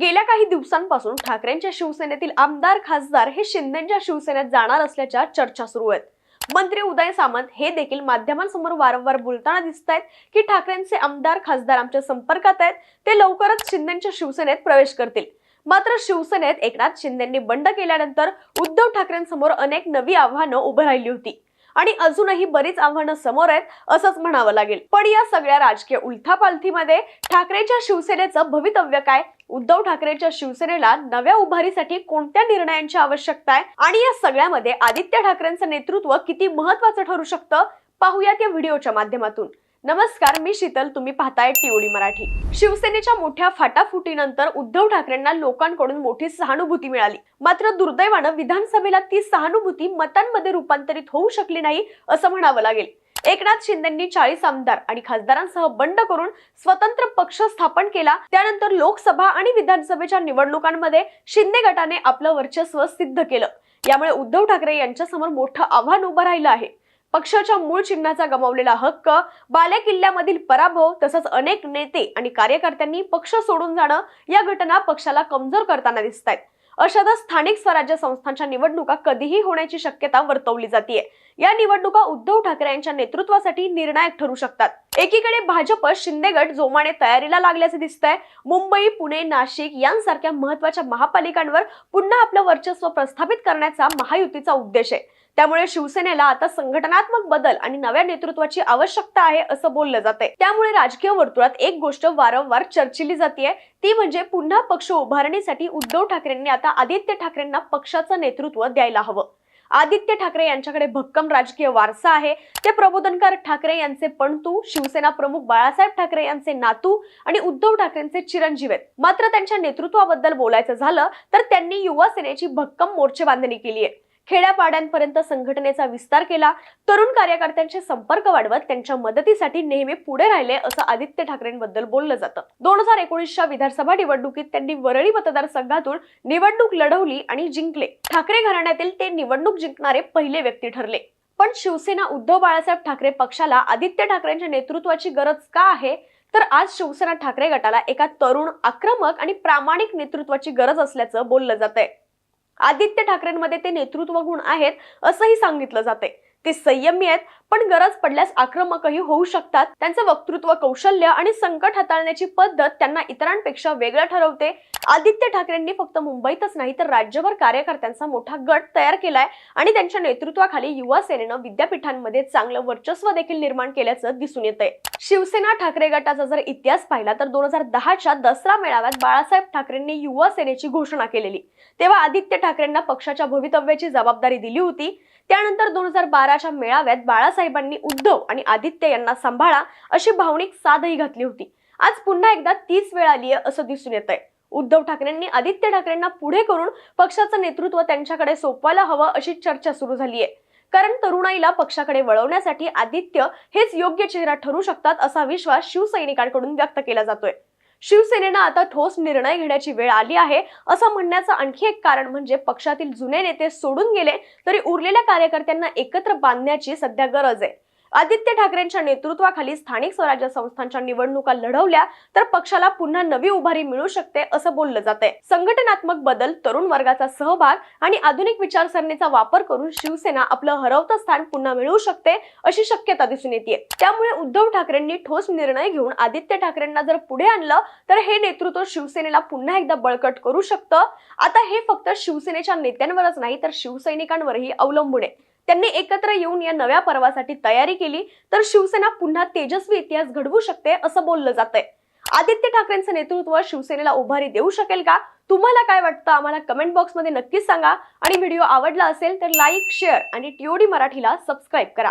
गेल्या काही दिवसांपासून ठाकरेंच्या शिवसेनेतील आमदार खासदार हे शिंदेच्या शिवसेनेत जाणार असल्याच्या चर्चा सुरू आहेत. मंत्री उदय सामंत हे देखील माध्यमांसमोर वारंवार बोलताना दिसत आहेत की ठाकरेंचे आमदार खासदार आमच्या संपर्कात आहेत ते लवकरच शिंदेच्या शिवसेनेत प्रवेश करतील. मात्र शिवसेनेत एकनाथ शिंदेंनी बंड केल्यानंतर उद्धव ठाकरेंसमोर अनेक नवी आव्हानं उभं राहिली होती. आणि अजूनही बरीच आव्हानं समोर आहेत असंच म्हणावं लागेल. पण या सगळ्या राजकीय उलथापालथीमध्ये ठाकरेच्या शिवसेनेचं भवितव्य काय? उद्धव ठाकरेच्या शिवसेनेला नव्या उभारीसाठी कोणत्या निर्णयांची आवश्यकता आहे? आणि या सगळ्यामध्ये आदित्य ठाकरेंचं नेतृत्व किती महत्वाचं ठरू शकतं? पाहूयात या व्हिडिओच्या माध्यमातून. नमस्कार मी शीतल. तुम्ही पाहताय टीओडी मराठी. शिवसेनेच्या मोठ्या फाटाफुटीनंतर उद्धव ठाकरेंना लोकांकडून मोठी सहानुभूती मिळाली. मात्र दुर्दैवानं विधानसभेला ती सहानुभूती मतांमध्ये रूपांतरित होऊ शकली नाही असं म्हणावं लागेल. एकनाथ शिंदेंनी चाळीस आमदार आणि खासदारांसह बंड करून स्वतंत्र पक्ष स्थापन केला. त्यानंतर लोकसभा आणि विधानसभेच्या निवडणुकांमध्ये शिंदे गटाने आपलं वर्चस्व सिद्ध केलं. यामुळे उद्धव ठाकरे यांच्यासमोर मोठं आव्हान उभं राहिलं आहे. पक्षाच्या मूळ चिन्हाचा गमावलेला हक्क बालेकिल्ल्यामधील पराभव तसंच अनेक नेते आणि कार्यकर्त्यांनी पक्ष सोडून जाणं या घटना पक्षाला कमजोर करताना दिसत आहेत अशातच स्थानिक स्वराज्य संस्थांच्या निवडणुका कधीही होण्याची शक्यता वर्तवली जाते या निवडणुका उद्धव ठाकरे यांच्या नेतृत्वासाठी निर्णायक ठरू शकतात. एकीकडे भाजप शिंदे गट जोमाने तयारीला लागल्याचे दिसतंय. मुंबई पुणे नाशिक यांसारख्या महत्त्वाच्या महापालिकांवर पुन्हा आपलं वर्चस्व प्रस्थापित करण्याचा महायुतीचा उद्देश आहे. त्यामुळे शिवसेनेला आता संघटनात्मक बदल आणि नव्या नेतृत्वाची आवश्यकता आहे असं बोललं जाते त्यामुळे राजकीय वर्तुळात एक गोष्ट वारंवार चर्चिली जाते ती म्हणजे पुन्हा पक्ष उभारणीसाठी उद्धव ठाकरेंनी आता आदित्य ठाकरेंना पक्षाचं नेतृत्व द्यायला हवं. आदित्य ठाकरे यांच्याकडे भक्कम राजकीय वारसा आहे. ते प्रबोधनकार ठाकरे यांचे पणतू शिवसेना प्रमुख बाळासाहेब ठाकरे यांचे नातू आणि उद्धव ठाकरेंचे चिरंजीव आहेत. मात्र त्यांच्या नेतृत्वाबद्दल बोलायचं झालं तर त्यांनी युवा सेनेची भक्कम मोर्चे बांधणी केली आहे. खेड्यापाड्यांपर्यंत संघटनेचा विस्तार केला. तरुण कार्यकर्त्यांचे संपर्क वाढवत त्यांच्या मदतीसाठी नेहमी पुढे राहिले असं आदित्य ठाकरेंबद्दल बोललं जातं. दोन हजार एकोणीसच्या विधानसभा निवडणुकीत त्यांनी वरळी मतदारसंघातून निवडणूक लढवली आणि जिंकले. ठाकरे घराण्यातील ते निवडणूक जिंकणारे पहिले व्यक्ती ठरले. पण शिवसेना उद्धव बाळासाहेब ठाकरे पक्षाला आदित्य ठाकरेंच्या नेतृत्वाची गरज का आहे? तर आज शिवसेना ठाकरे गटाला एका तरुण आक्रमक आणि प्रामाणिक नेतृत्वाची गरज असल्याचं बोललं जात आहे आदित्य ठाकरेंमध्ये ते नेतृत्व गुण आहेत असंही सांगितलं जाते ते संयमी आहेत पण गरज पडल्यास आक्रमकही होऊ शकतात. त्यांचं वक्तृत्व कौशल्य आणि संकट हाताळण्याची पद्धत त्यांना इतरांपेक्षा वेगळं ठरवते. आदित्य ठाकरेंनी फक्त मुंबईतच नाही तर राज्यभर कार्यकर्त्यांचा मोठा गट तयार केलाय आणि त्यांच्या नेतृत्वाखाली युवा सेनेनं विद्यापीठांमध्ये चांगलं वर्चस्व देखील निर्माण केल्याचं दिसून येत शिवसेना ठाकरे गटाचा जर इतिहास पाहिला तर दोन हजार दहाच्या दसरा मेळाव्यात बाळासाहेब ठाकरेंनी युवा सेनेची घोषणा केलेली. तेव्हा आदित्य ठाकरेंना पक्षाच्या भवितव्याची जबाबदारी दिली होती. त्यानंतर दोन हजार बाराच्या मेळाव्यात बाळासाहेबांनी उद्धव आणि आदित्य यांना सांभाळा अशी भावनिक साधही घातली होती. आज पुन्हा एकदा तीच वेळ आली आहे असं दिसून येत आहे उद्धव ठाकरेंनी आदित्य ठाकरेंना पुढे करून पक्षाचं नेतृत्व त्यांच्याकडे सोपवायला हवं अशी चर्चा सुरू झाली आहे कारण तरुणाईला पक्षाकडे वळवण्यासाठी आदित्य हेच योग्य चेहरा ठरू शकतात असा विश्वास शिवसैनिकांकडून व्यक्त केला जातोय. शिवसेनेनं आता ठोस निर्णय घेण्याची वेळ आली आहे. असं म्हणण्याचं आणखी एक कारण म्हणजे पक्षातील जुने नेते सोडून गेले तरी उरलेल्या कार्यकर्त्यांना एकत्र बांधण्याची सध्या गरज आहे. आदित्य ठाकरेंच्या नेतृत्वाखाली स्थानिक स्वराज्य संस्थांच्या निवडणुका लढवल्या तर पक्षाला पुन्हा नवी उभारी मिळू शकते असं बोललं जात आहे संघटनात्मक बदल तरुण वर्गाचा सहभाग आणि आधुनिक विचारसरणीचा वापर करून शिवसेना आपलं हरवतं स्थान पुन्हा मिळवू शकते अशी शक्यता दिसून येते त्यामुळे उद्धव ठाकरेंनी ठोस निर्णय घेऊन आदित्य ठाकरेंना जर पुढे आणलं तर हे नेतृत्व शिवसेनेला पुन्हा एकदा बळकट करू शकतं. आता हे फक्त शिवसेनेच्या नेत्यांवरच नाही तर शिवसैनिकांवरही अवलंबून आहे. त्यांनी एकत्र येऊन या नव्या पर्वासाठी तयारी केली तर शिवसेना पुन्हा तेजस्वी इतिहास घडवू शकते असं बोललं जातंय. आदित्य ठाकरेंचं नेतृत्व शिवसेनेला उभारी देऊ शकेल का? तुम्हाला काय वाटतं? आम्हाला कमेंट बॉक्समध्ये नक्कीच सांगा. आणि व्हिडिओ आवडला असेल तर लाईक शेअर आणि टीओडी मराठीला सबस्क्राईब करा.